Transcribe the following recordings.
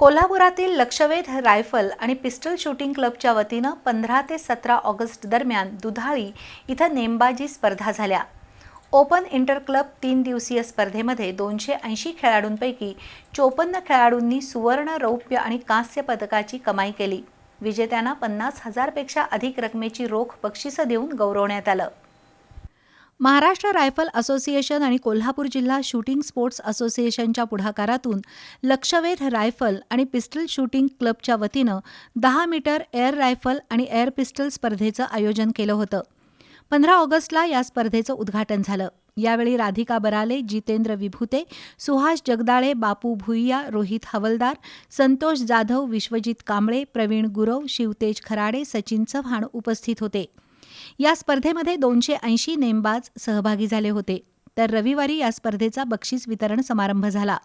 कोल्हापुरातील लक्षवेध रायफल आणि pistol shooting क्लबच्या वतीनं पंधरा ते सतरा ऑगस्ट दरम्यान दुधाळी इथं नेमबाजी स्पर्धा झाल्या. ओपन इंटर क्लब तीन दिवसीय स्पर्धेमध्ये दोनशे ऐंशी खेळाडूंपैकी चोपन्न खेळाडूंनी सुवर्ण रौप्य आणि कांस्य पदकाची कमाई केली. विजेत्यांना पन्नास हजारपेक्षा अधिक रकमेची रोख बक्षिसं देऊन गौरवण्यात आलं. महाराष्ट्र रायफल असोसिएशन आणि कोल्हापूर जिल्हा शूटिंग स्पोर्ट्स असोसिएशनच्या पुढाकारातून लक्षवेध रायफल आणि पिस्टल शूटिंग क्लबच्या वतीनं दहा मीटर एअर रायफल आणि एअर पिस्टल स्पर्धेचं आयोजन केलं होतं. पंधरा ऑगस्टला या स्पर्धेचं उद्घाटन झालं. यावेळी राधिका बराले जितेंद्र विभूते सुहास जगदाळे बापू भुईया रोहित हवलदार संतोष जाधव विश्वजित कांबळे प्रवीण गुरव शिवतेज खराडे सचिन चव्हाण उपस्थित होते. या स्पर्धेमध्ये दोनशे ऐंशी नेमबाज सहभागी झाले होते. तर रविवारी या स्पर्धेचा बक्षीस वितरण समारंभ झाला.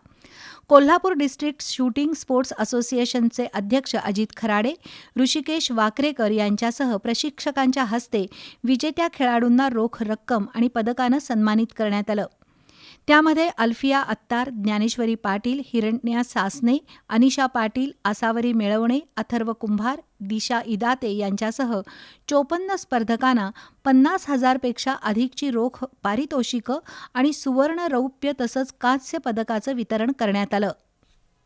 कोल्हापूर डिस्ट्रिक्ट शूटिंग स्पोर्ट्स असोसिएशनचे अध्यक्ष अजित खराडे ऋषिकेश वाकरेकर यांच्यासह प्रशिक्षकांच्या हस्ते विजेत्या खेळाडूंना रोख रक्कम आणि पदकानं सन्मानित करण्यात आलं. त्यामध्ये अल्फिया अत्तार ज्ञानेश्वरी पाटील हिरण्या सासने अनिशा पाटील आसावरी मिळवणे अथर्व कुंभार दिशा इदाते यांच्यासह चोपन्न स्पर्धकांना पन्नास हजारपेक्षा अधिकची रोख पारितोषिकं आणि सुवर्ण रौप्य तसंच कांस्य पदकाचं वितरण करण्यात आलं.